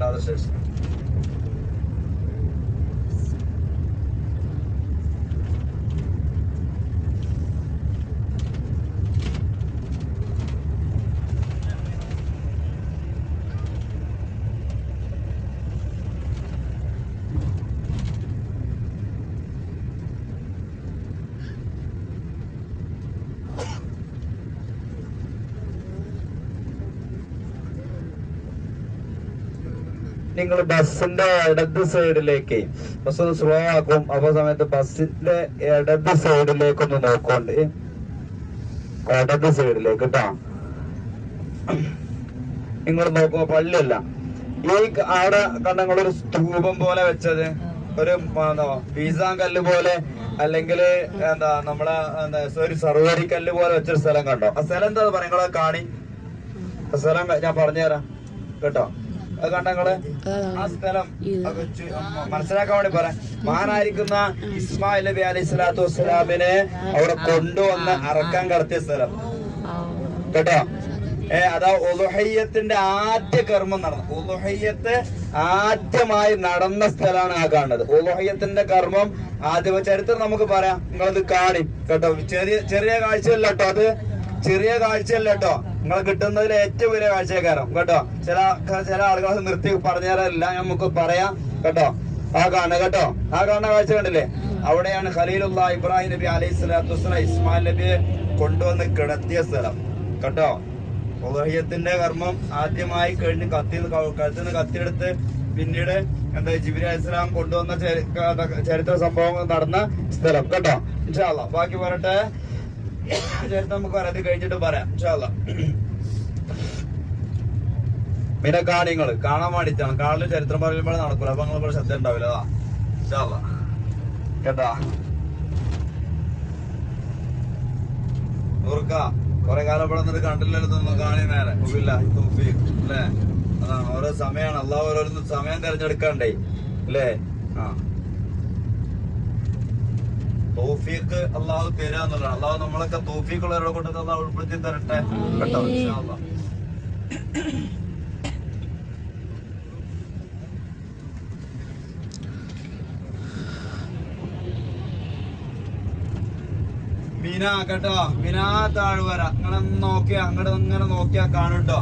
$100 is നിങ്ങൾ ബസ്സിന്റെ ഇടത് സൈഡിലേക്ക് ബസ് സ്ലോ ആക്കും. അപ്പൊ സമയത്ത് ബസ്സിന്റെ ഇടത് സൈഡിലേക്ക് ഒന്ന് നോക്കോണ്ട്. ഇടത് സൈഡിലേക്ക് കേട്ടോ നിങ്ങൾ നോക്കുമ്പോ പള്ളിയല്ല. ഈ അവിടെ കണ്ട നിങ്ങളൊരു സ്തൂപം പോലെ വെച്ചത്. ഒരു എന്താ കല്ല് പോലെ അല്ലെങ്കിൽ എന്താ നമ്മളെ എന്താ ഒരു സർവരി കല്ല് പോലെ വെച്ചൊരു സ്ഥലം കണ്ടോ? ആ സ്ഥലം എന്താ പറയാ നിങ്ങളെ കാണി സ്ഥലം ഞാൻ പറഞ്ഞുതരാം. കേട്ടോ? അത് കണ്ട നിങ്ങൾ? ആ. സ്ഥലം മനസ്സിലാക്കാൻ വേണ്ടി പറയാം. മഹാനായിരിക്കുന്ന ഇസ്മായിൽ നബി അലൈഹി സ്വലാത്തു വസ്സലാമിനെ അവിടെ കൊണ്ടുവന്ന് അറക്കാൻ കടത്തിയ സ്ഥലം. കേട്ടോ? ഏ അതാ ഉദുഹയ്യത്തിന്റെ ആദ്യ കർമ്മം നടന്നു ഉലുഹയ്യത്ത് ആദ്യമായി നടന്ന സ്ഥലമാണ് ആ കാണുന്നത്. ഉലുഹയ്യത്തിന്റെ കർമ്മം ആദ്യ ചരിത്രം നമുക്ക് പറയാം. നിങ്ങളത് കാണി. കേട്ടോ? ചെറിയ ചെറിയ കാഴ്ചയല്ല കേട്ടോ അത്. ചെറിയ കാഴ്ചയല്ല കേട്ടോ. നിങ്ങൾ കിട്ടുന്നതിൽ ഏറ്റവും വലിയ കാഴ്ചക്കാരം കേട്ടോ. ചില ചില ആളുകൾ നിർത്തി പറഞ്ഞു തരാറില്ല നമുക്ക് പറയാം. കേട്ടോ. ആ കാണുക കേട്ടോ. ആ കാണുന്ന കാഴ്ച കണ്ടില്ലേ? അവിടെയാണ് ഖലീലുള്ള ഇബ്രാഹിം നബി അലൈഹി സ്വലാത്തു വസ്ലാം ഇസ്മായിൽ നബിയെ കൊണ്ടുവന്ന് കിടത്തിയ സ്ഥലം. കേട്ടോ. ഉദഹയത്തിന്റെ കർമ്മം ആദ്യമായി കഴിഞ്ഞ് കത്തി കഴുത്തിൽ നിന്ന് കത്തിയെടുത്ത് പിന്നീട് എന്താ ജിബിരി അലിസ്ലാം കൊണ്ടുവന്ന ചരിത്ര സംഭവങ്ങൾ നടന്ന സ്ഥലം. കേട്ടോ. ഇൻഷാല്ല ബാക്കി പറയട്ടെ കഴിഞ്ഞിട്ട് പറയാം പിന്നെ കാണിങ്ങൾ കാണാൻ വേണ്ടിട്ടാണ് കാണൽ ചരിത്രം പറയുമ്പോൾ നടക്കൂല. അപ്പൊ നിങ്ങൾ ശ്രദ്ധ ഉണ്ടാവില്ല ഇൻഷാല്ല കേട്ടാ? ഓർക്ക കൊറേ കാലം ഇവിടെ നിന്നിട്ട് കണ്ടില്ലല്ലോ കാണി നേരെ. അതാണ് ഓരോ സമയമാണ് അള്ളാഹ് ഓരോരുന്ന് സമയം തിരഞ്ഞെടുക്കണ്ടേ അല്ലേ? ആ. തൗഫീഖ് അള്ളാഹു തരാന്നുള്ള അള്ളാഹു നമ്മളൊക്കെ തൗഫീഖ് ഉള്ളവരുടെ കൊണ്ട് അള്ളാഹു ഉൾപ്പെടുത്തി തരട്ടെ? കേട്ടോ. മീന കേട്ടോ. മീന താഴ്വര. നിങ്ങളെ നോക്കിയാ അങ്ങോട്ട് ഇങ്ങനെ നോക്കിയാ കാണുട്ടോ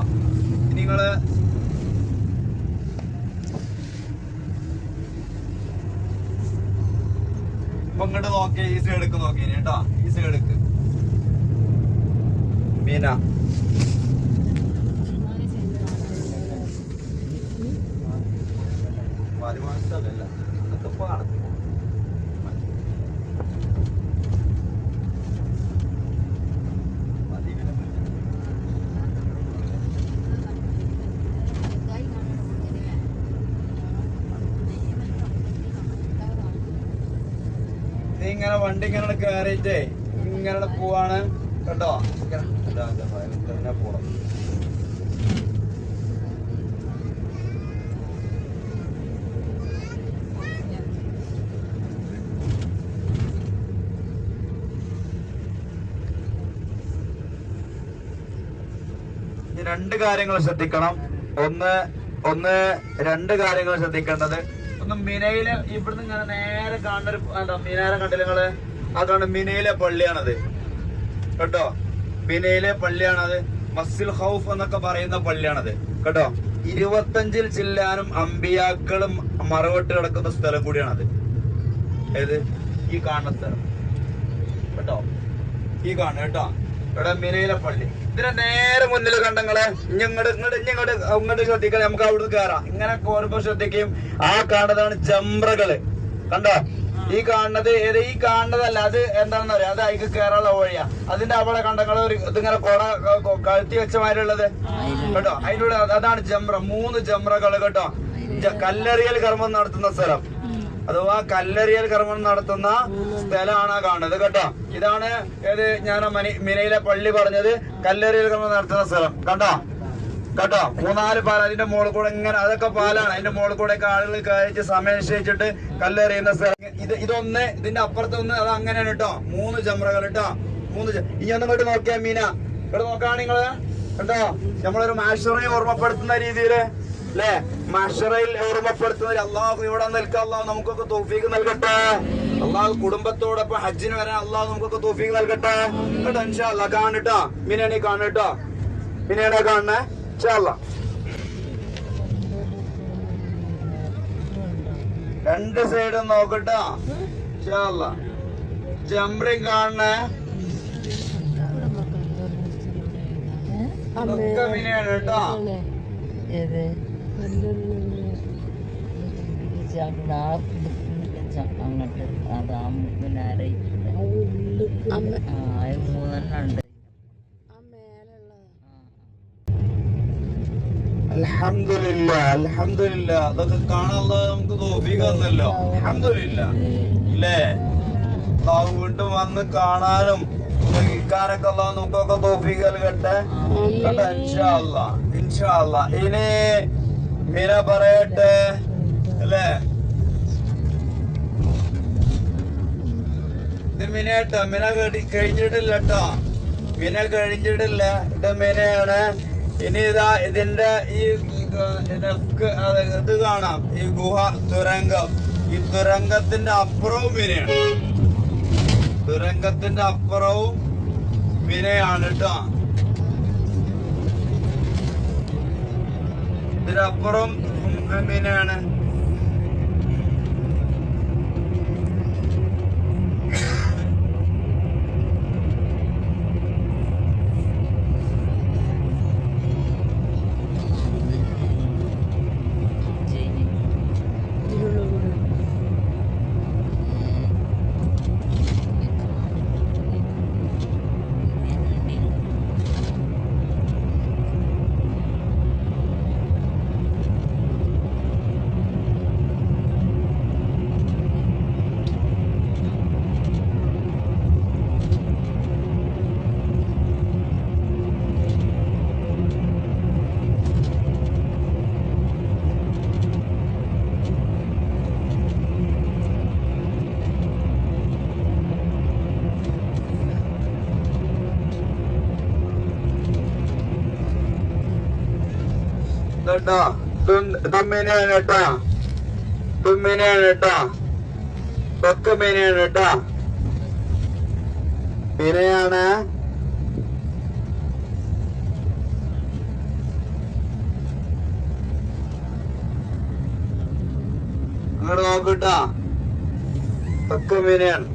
നിങ്ങൾ ഇപ്പൊ ഇങ്ങോട്ട് നോക്കിയ ഈ സൈഡ്ക്ക് നോക്കി കേട്ടോ ഈ സൈഡ്ക്ക് മീന മരുമാസല്ല അതൊക്കെ ഇപ്പൊ നടക്കും മതി പിന്നെ. ഇത് ഇങ്ങനെ വണ്ടി ഇങ്ങനെ. കയറിയിട്ടേ ഇങ്ങനെ പോവാണ് കേട്ടോ പോണം. രണ്ട് കാര്യങ്ങൾ ശ്രദ്ധിക്കണം. ഒന്ന് ഒന്ന് രണ്ട് കാര്യങ്ങൾ ശ്രദ്ധിക്കേണ്ടത് ഒന്ന് മിനയിലെ ഇവിടുന്ന് ഇങ്ങനെ നേരെ കാണുന്നൊരു എന്താ മിനാരം കണ്ടില്ല നിങ്ങൾ? അതാണ് മിനയിലെ പള്ളിയാണത്. കേട്ടോ? മിനയിലെ പള്ളിയാണത്. മസ്സിൽ ഹൗഫ് എന്നൊക്കെ പറയുന്ന പള്ളിയാണത്. കേട്ടോ? ഇരുപത്തഞ്ചിൽ ചില്ലാനും അമ്പിയാക്കളും മറവട്ട് കിടക്കുന്ന സ്ഥലം കൂടിയാണത്. ഏത്? ഈ കാണുന്ന സ്ഥലം. കേട്ടോ? ഈ കാണുക കേട്ടോ? ഇവിടെ മിനയിലെ പള്ളി. ഇതിന്റെ നേരെ മുന്നിൽ കണ്ടങ്ങളെ ഇങ്ങോട്ട് ഇങ്ങോട്ട് ഇങ്ങോട്ട് ഇങ്ങോട്ട് ശ്രദ്ധിക്കണം. നമുക്ക് അവിടെ കയറാം ഇങ്ങനെ കോരുമ്പോ ശ്രദ്ധിക്കും. ആ കാണുന്നതാണ് ജംറകൾ കണ്ടോ? ഈ കാണുന്നത് ഏത്? ഈ കാണുന്നതല്ല. അത് എന്താണെന്ന് പറയാ അത് അതിക്ക് കയറാനുള്ള വഴിയാ. അതിന്റെ അവിടെ കണ്ടങ്ങൾ ഒരു ഇതിങ്ങനെ കൊട കഴുത്തി വെച്ച മാതിരിയുള്ളത്. കേട്ടോ? അതിന്റെ അതാണ് ജംറ മൂന്ന് ജംറകൾ കേട്ടോ? കല്ലെറിയൽ കർമ്മം നടത്തുന്ന സ്ഥലം. അഥവാ കല്ലെറിയൽ കർമ്മം നടത്തുന്ന സ്ഥലമാണ് കാണുന്നത് കേട്ടോ. ഇതാണ് ഏത് ഞാൻ മനി മിനയിലെ പള്ളി പറഞ്ഞത്? കല്ലെറിയൽ കർമ്മം നടത്തുന്ന സ്ഥലം. കണ്ടോ? കേട്ടോ? മൂന്നാൽ പാല. അതിന്റെ മുകളിൽ കൂടെ ഇങ്ങനെ അതൊക്കെ പാലാണ്. അതിന്റെ മുകളിൽ കൂടെ ആളുകൾ കഴിച്ച് സമയം നിശ്ചയിച്ചിട്ട് കല്ലെറിയുന്ന സ്ഥലം. ഇത് ഇതൊന്ന് ഇതിന്റെ അപ്പുറത്ത് ഒന്ന് അത് അങ്ങനെയാണ് കേട്ടോ. മൂന്ന് ചമ്രകൾ കേട്ടോ. മൂന്ന് ഇനി ഒന്ന് ഇങ്ങോട്ട് നോക്കിയാ മീന. ഇവിടെ നോക്കാണ് നിങ്ങൾ. കേട്ടോ നമ്മളൊരു മാഷറിനെ ഓർമ്മപ്പെടുത്തുന്ന രീതിയിൽ അല്ലേ? മഷറയിൽ ഓർമ്മപ്പെടുത്തുന്നവർ അള്ളാഹു ഇവിടെ നിൽക്കുക അള്ളാഹു നമുക്കൊക്കെ തോഫീക്ക് നൽകട്ടെ. അള്ളാഹു കുടുംബത്തോടൊപ്പം ഹജ്ജിന് വരാൻ അള്ളാഹു നമുക്കൊക്കെ തോഫീക്ക് നൽകട്ടെ. കേട്ടോ ഇൻഷാ അല്ലാ കാണട്ടോ. മിനാണി കാണട്ടോ. മിനാണെ കാണണേ ഇൻഷാ അല്ലാ രണ്ട് സൈഡും നോക്കട്ടോ. ഇൻഷാ അല്ലാ ജംറിങ് കാണണേ ഒക്കെ മിനയാണ് കേട്ടോ. അങ്ങോട്ട് അത് ആ മുപ്പിനാരയിട്ടുണ്ട് ആ മൂന്നെണ്ണം ഉണ്ട് അൽഹംദുലില്ല അൽഹംദുലില്ല അതൊക്കെ കാണാനുള്ള നമുക്ക് തോഫീക്ക് തന്നല്ലോ അൽഹംദുലില്ല അല്ലേ വീണ്ടും വന്ന് കാണാനും ഇരിക്കാനൊക്കെ ഉള്ള നമുക്കൊക്കെ തോഫീക്ക് നൽകട്ടെ. കേട്ടോ ഇൻഷാ അല്ലാ ഇൻഷാ അല്ലാ ഇനി മീന പറയട്ടെ അല്ലേ? ഇത് മിനേട്ടോ മിന കഴി- കഴിഞ്ഞിട്ടില്ല കേട്ടോ മീന കഴിഞ്ഞിട്ടില്ല. ഇത് മീനയാണ്. ഇനി ഇതാ ഇതിന്റെ ഈ ഇത് കാണാം. ഈ ഗുഹ തുരങ്കം. ഈ തുരങ്കത്തിന്റെ അപ്പുറവും മീനയാണ്. തുരങ്കത്തിന്റെ അപ്പുറവും മീനയാണ് കേട്ടോ ഇതിനപ്പുറം മിനയാണ് കേട്ടോ തുമ്മിനെയാണ് കേട്ടോ മീനയാണ് മീനയാണ് നോക്കട്ടോ തൊക്ക മീനയാണ്